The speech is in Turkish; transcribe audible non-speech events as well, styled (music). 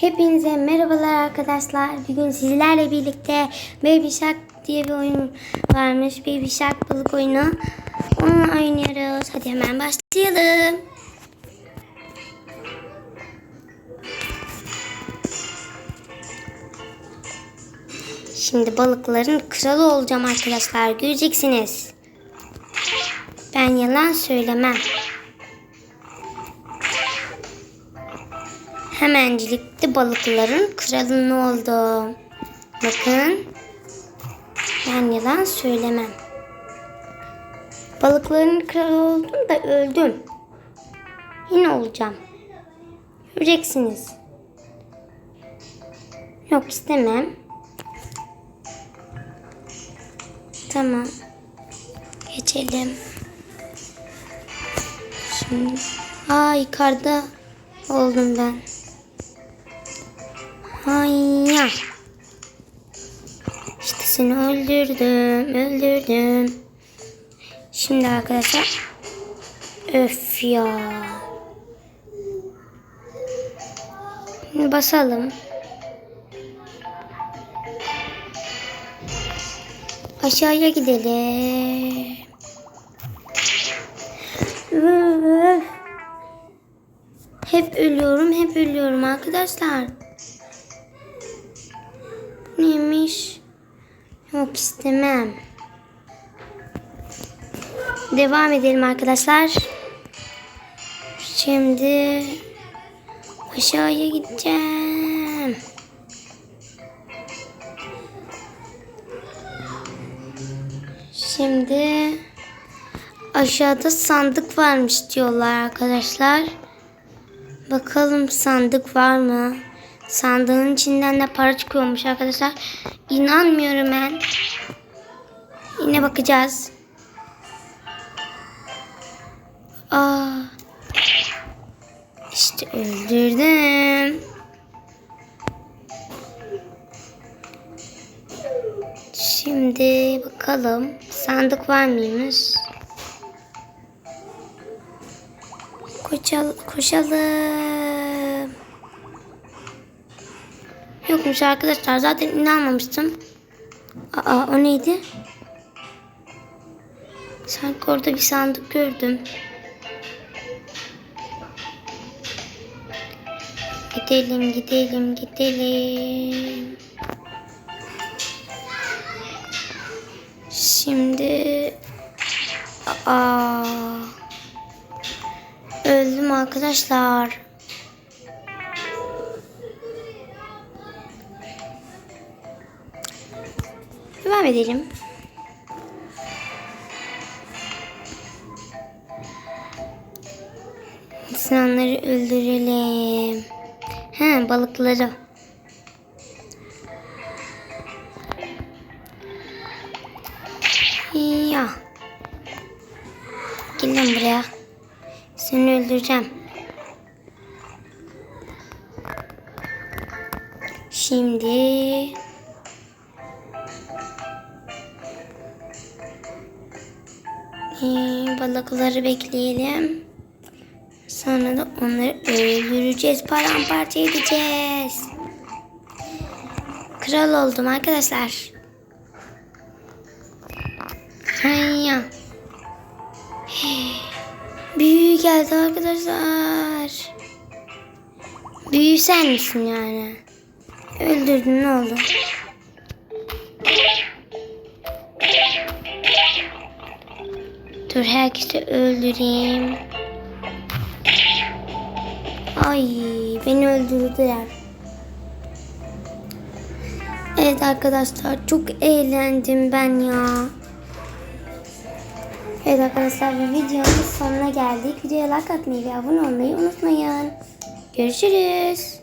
Hepinize merhabalar arkadaşlar. Bugün sizlerle birlikte Baby Shark diye bir oyun varmış. Baby Shark balık oyunu. Onu oynuyoruz. Hadi hemen başlayalım. Şimdi balıkların kralı olacağım arkadaşlar. Göreceksiniz. Ben yalan söylemem. Hemencilikte balıkların kralını oldum. Bakın. Ben yalan söylemem. Balıkların kralı oldum da öldüm. Yine olacağım. Göreceksiniz. Yok istemem. Tamam. Geçelim. Şimdi. Aa yukarıda oldum ben. Hayya. İşte seni öldürdüm, öldürdüm. Şimdi arkadaşlar. Öf ya. Basalım. Aşağıya gidelim. Hep ölüyorum, hep ölüyorum arkadaşlar. Neymiş? Yok istemem. Devam edelim arkadaşlar. Şimdi aşağıya gideceğim. Şimdi aşağıda sandık varmış diyorlar arkadaşlar. Bakalım sandık var mı? Sandığın içinden de para çıkıyormuş arkadaşlar. İnanmıyorum ben. Yine bakacağız. Aa. İşte öldürdüm. Şimdi bakalım sandık var mıymış? Koşal koşalım. Yokmuş arkadaşlar. Zaten inanmamıştım. Aa o neydi? Sanki orada bir sandık gördüm. Gidelim gidelim gidelim. Şimdi aa öldüm arkadaşlar. Devam edelim. İnsanları öldürelim. He balıkları. Ya. Gelin buraya. Seni öldüreceğim. Şimdi balıkları bekleyelim. Sonra da onları öldüreceğiz. Paramparça edeceğiz. Kral oldum arkadaşlar. Hayya. (sighs) Büyü geldi arkadaşlar. Büyü sen misin yani? Öldürdün ne oldu? Dur herkesi öldüreyim. Ay beni öldürdüler. Evet arkadaşlar çok eğlendim ben ya. Evet arkadaşlar bir videonun sonuna geldik. Videoya like atmayı ve abone olmayı unutmayın. Görüşürüz.